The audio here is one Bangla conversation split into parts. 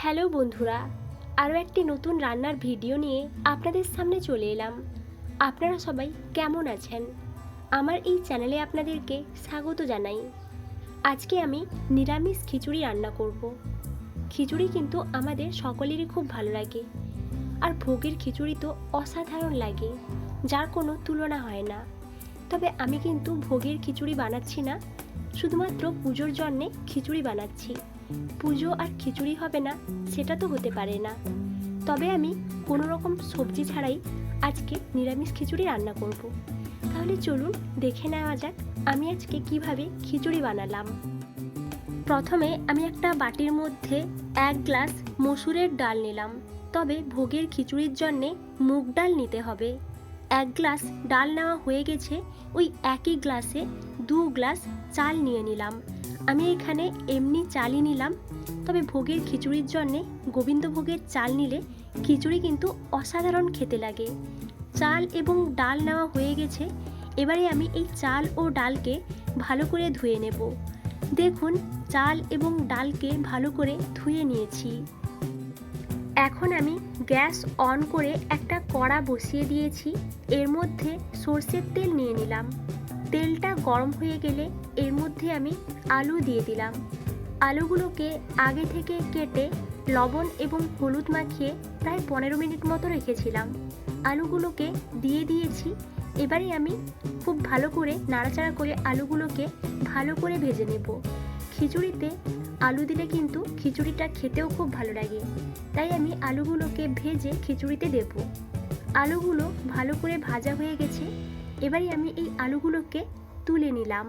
হ্যালো বন্ধুরা, আরও একটি নতুন রান্নার ভিডিও নিয়ে আপনাদের সামনে চলে এলাম। আপনারা সবাই কেমন আছেন? আমার এই চ্যানেলে আপনাদেরকে স্বাগত জানাই। আজকে আমি নিরামিষ খিচুড়ি রান্না করব। খিচুড়ি কিন্তু আমাদের সকলেরই খুব ভালো লাগে। আর ভোগের খিচুড়ি তো অসাধারণ লাগে, যার কোনো তুলনা হয় না। তবে আমি কিন্তু ভোগের খিচুড়ি বানাচ্ছি না শুধুমাত্র পুজোর জন্যে খিচুড়ি বানাচ্ছি। পুজো আর খিচুড়ি হবে না, সেটা তো হতে পারে না। তবে আমি কোনো রকম সবজি ছাড়াই আজকে নিরামিষ খিচুড়ি রান্না করব। তাহলে চলুন দেখে নেওয়া যাক আমি আজকে কীভাবে খিচুড়ি বানালাম। প্রথমে আমি একটা বাটির মধ্যে এক গ্লাস মসুরের ডাল নিলাম। তবে ভোগের খিচুড়ির জন্যে মুগ ডাল নিতে হবে। এক গ্লাস ডাল নেওয়া হয়ে গেছে, ওই একই গ্লাসে দু গ্লাস চাল নিয়ে নিলাম। আমি এখানে এমনি চালই নিলাম, তবে ভোগের খিচুড়ির জন্যে গোবিন্দভোগের চাল নিলে খিচুড়ি কিন্তু অসাধারণ খেতে লাগে। চাল এবং ডাল নেওয়া হয়ে গেছে, এবারে আমি এই চাল ও ডালকে ভালো করে ধুয়ে নেব। দেখুন, চাল এবং ডালকে ভালো করে ধুয়ে নিয়েছি। এখন আমি গ্যাস অন করে একটা কড়া বসিয়ে দিয়েছি। এর মধ্যে সর্ষের তেল নিয়ে নিলাম। তেলটা গরম হয়ে গেলে এর মধ্যে আমি আলু দিয়ে দিলাম। আলুগুলোকে আগে থেকে কেটে লবণ এবং হলুদ মাখিয়ে প্রায় পনেরো মিনিট মতো রেখেছিলাম। আলুগুলোকে দিয়ে দিয়েছি। এবারে আমি খুব ভালো করে নাড়াচাড়া করে আলুগুলোকে ভালো করে ভেজে নেব। খিচুড়িতে আলু দিলে কিন্তু খিচুড়িটা খেতেও খুব ভালো লাগে। তাই আমি আলুগুলোকে ভেজে খিচুড়িতে দেব। আলুগুলো ভালো করে ভাজা হয়ে গেছে এবারে আমি এই আলুগুলোকে তুলে নিলাম।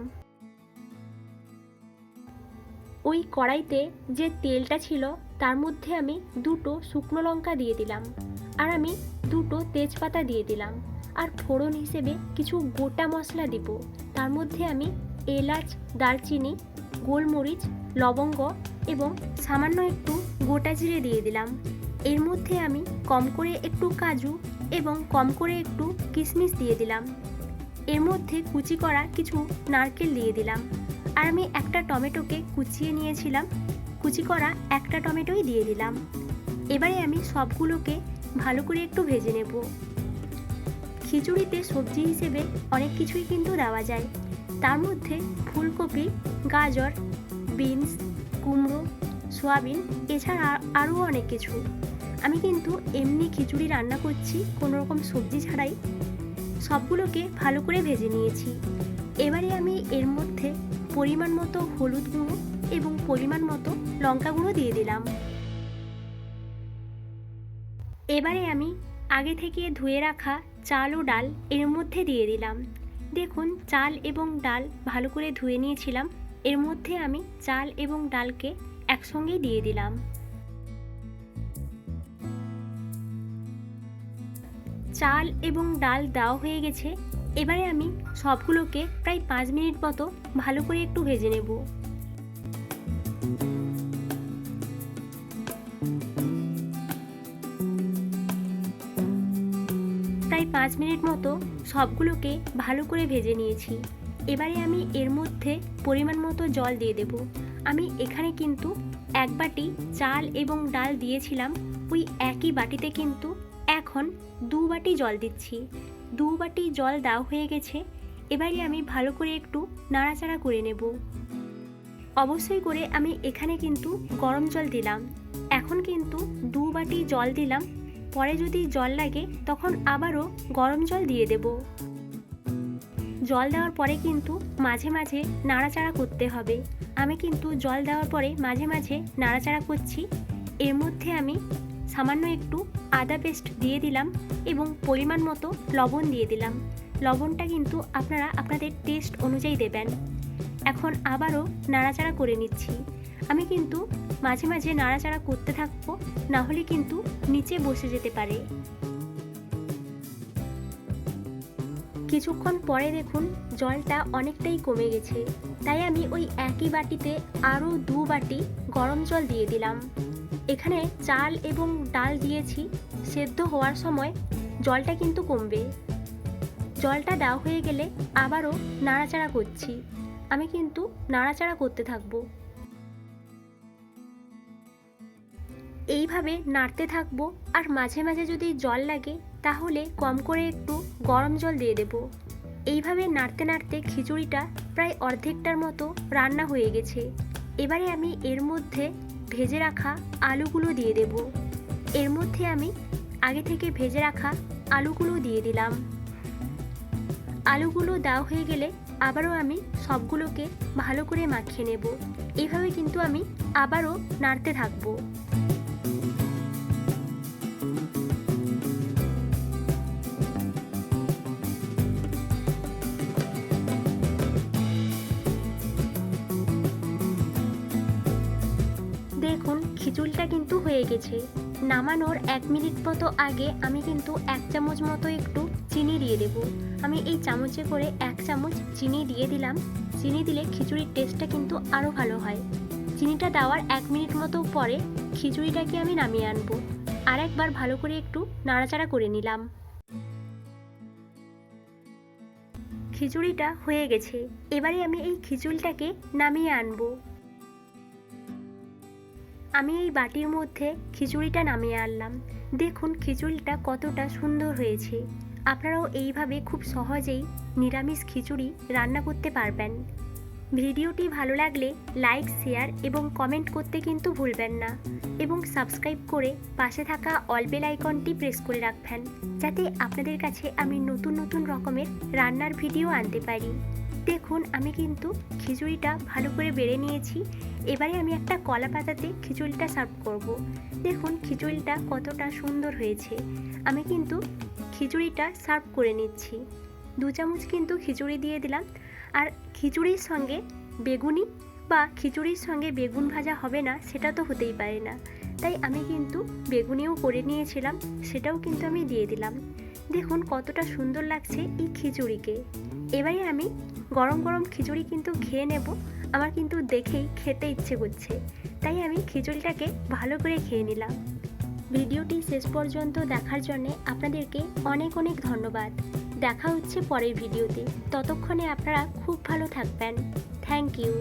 ওই কড়াইতে যে তেলটা ছিল, তার মধ্যে আমি দুটো শুকনো লঙ্কা দিয়ে দিলাম আর আমি দুটো তেজপাতা দিয়ে দিলাম আর ফোড়ন হিসেবে কিছু গোটা মশলা দিব। তার মধ্যে আমি এলাচ, দারচিনি গোলমরিচ, লবঙ্গ এবং সামান্য একটু গোটা জিরে দিয়ে দিলাম। এর মধ্যে আমি কম করে একটু কাজু এবং কম করে একটু কিশমিশ দিয়ে দিলাম। এর মধ্যে কুচি করা কিছু নারকেল দিয়ে দিলাম। আর আমি একটা টমেটোকে কুচিয়ে নিয়েছিলাম। কুচি করা একটা টমেটোই দিয়ে দিলাম। এবারে আমি সবগুলোকে ভালো করে একটু ভেজে নেব। খিচুড়িতে সবজি হিসেবে অনেক কিছুই কিন্তু দেওয়া যায়। তার মধ্যে ফুলকপি গাজর, বিনস, কুমড়ো, সয়াবিন, এছাড়া আরও অনেক কিছু। আমি কিন্তু এমনি খিচুড়ি রান্না করছি, কোনো রকম সবজি ছাড়াই। সবগুলোকে ভালো করে ভেজে নিয়েছি। এবারে আমি এর মধ্যে পরিমাণ মতো হলুদ গুঁড়ো এবং পরিমাণ মতো লঙ্কা গুঁড়ো দিয়ে দিলাম। এবারে আমি আগে থেকে ধুয়ে রাখা চাল ও ডাল এর মধ্যে দিয়ে দিলাম। দেখুন, চাল এবং ডাল ভালো করে ধুয়ে নিয়েছিলাম। এর মধ্যে আমি চাল এবং ডালকে একসঙ্গে দিয়ে দিলাম। চাল এবং ডাল দেওয়া হয়ে গেছে। এবারে আমি সবগুলোকে প্রায় পাঁচ মিনিট মতো ভালো করে একটু ভেজে নেব। প্রায় পাঁচ মিনিট মতো সবগুলোকে ভালো করে ভেজে নিয়েছি। এবারে আমি এর মধ্যে পরিমাণ মতো জল দিয়ে দেব। আমি এখানে কিন্তু এক বাটি চাল এবং ডাল দিয়েছিলাম। ওই একই বাটিতে কিন্তু এখন দু বাটি জল দিচ্ছি। দু বাটি জল দেওয়া হয়ে গেছে। এবারে আমি ভালো করে একটু নাড়াচাড়া করে নেব। অবশ্যই করে আমি এখানে কিন্তু গরম জল দিলাম। এখন কিন্তু দু বাটি জল দিলাম। পরে যদি জল লাগে তখন আবারও গরম জল দিয়ে দেব। জল দেওয়ার পরে কিন্তু মাঝে মাঝে নাড়াচাড়া করতে হবে। আমি কিন্তু জল দেওয়ার পরে মাঝে মাঝে নাড়াচাড়া করছি। এর মধ্যে আমি সামান্য একটু আদা পেস্ট দিয়ে দিলাম এবং পরিমাণ মতো লবণ দিয়ে দিলাম। লবণটা কিন্তু আপনারা আপনাদের টেস্ট অনুযায়ী দেবেন। এখন আবারও নাড়াচাড়া করে নিচ্ছি। আমি কিন্তু মাঝে মাঝে নাড়াচাড়া করতে থাকব, না হলে কিন্তু নিচে বসে যেতে পারে। কিছুক্ষণ পরে দেখুন জলটা অনেকটাই কমে গেছে। তাই আমি ওই একই বাটিতে আরও দু বাটি গরম জল দিয়ে দিলাম। এখানে চাল এবং ডাল দিয়েছি, সেদ্ধ হওয়ার সময় জলটা কিন্তু কমবে। জলটা দেওয়া হয়ে গেলে আবারও নাড়াচাড়া করছি। আমি কিন্তু নাড়াচাড়া করতে থাকব। এইভাবে নাড়তে থাকব আর মাঝে মাঝে যদি জল লাগে তাহলে কম করে একটু গরম জল দিয়ে দেব। এইভাবে নাড়তে নাড়তে খিচুড়িটা প্রায় অর্ধেকটার মতো রান্না হয়ে গেছে। এবারে আমি এর মধ্যে ভেজে রাখা আলুগুলো দিয়ে দেব। এর মধ্যে আমি আগে থেকে ভেজে রাখা আলুগুলো দিয়ে দিলাম। আলুগুলো দেওয়া হয়ে গেলে আবারও আমি সবগুলোকে ভালো করে মাখিয়ে নেব। এইভাবে কিন্তু আমি আবারও নাড়তে থাকব। খিচুড়িটা কিন্তু হয়ে গেছে। নামানোর এক মিনিট মতো আগে আমি কিন্তু এক চামচ মতো একটু চিনি দিয়ে দেব। আমি এই চামচে করে এক চামচ চিনি দিয়ে দিলাম। চিনি দিলে খিচুড়ির টেস্টটা কিন্তু আরও ভালো হয়। চিনিটা দেওয়ার এক মিনিট মতো পরে খিচুড়িটাকে আমি নামিয়ে আনব। আর একবার ভালো করে একটু নাড়াচাড়া করে নিলাম। খিচুড়িটা হয়ে গেছে। এবারে আমি এই খিচুড়িটাকে নামিয়ে আনব। আমি এই বাটির মধ্যে খিচুড়িটা নামিয়ে আনলাম। দেখুন খিচুড়িটা কতটা সুন্দর হয়েছে। আপনারাও এইভাবে খুব সহজেই নিরামিষ খিচুড়ি রান্না করতে পারবেন। ভিডিওটি ভালো লাগলে লাইক, শেয়ার এবং কমেন্ট করতে কিন্তু ভুলবেন না এবং সাবস্ক্রাইব করে পাশে থাকা অল আইকনটি প্রেস করে রাখবেন যাতে আপনাদের কাছে আমি নতুন নতুন রকমের রান্নার ভিডিও আনতে পারি। দেখুন আমি কিন্তু খিচুড়িটা ভালো করে বেড়ে নিয়েছি এবারে আমি একটা কলা পাতাতে খিচুড়িটা সার্ভ করব। দেখুন খিচুড়িটা কতটা সুন্দর হয়েছে। আমি কিন্তু খিচুড়িটা সার্ভ করে নিচ্ছি। দু চামচ কিন্তু খিচুড়ি দিয়ে দিলাম। আর খিচুড়ির সঙ্গে বেগুনি বা খিচুড়ির সঙ্গে বেগুন ভাজা হবে না, সেটা তো হতেই পারে না। তাই আমি কিন্তু বেগুনিও করে নিয়েছিলাম, সেটাও কিন্তু আমি দিয়ে দিলাম। দেখুন কতটা সুন্দর লাগছে এই খিচুড়িকে। এবারে আমি গরম গরম খিচুড়ি কিন্তু খেয়ে নেব। আমার কিন্তু দেখেই খেতে ইচ্ছে করছে। তাই আমি খিচুড়িটাকে ভালো করে খেয়ে নিলাম। ভিডিওটি শেষ পর্যন্ত দেখার জন্যে আপনাদেরকে অনেক অনেক ধন্যবাদ। দেখা হচ্ছে পরের ভিডিওতে। ততক্ষণে আপনারা খুব ভালো থাকবেন। Thank you.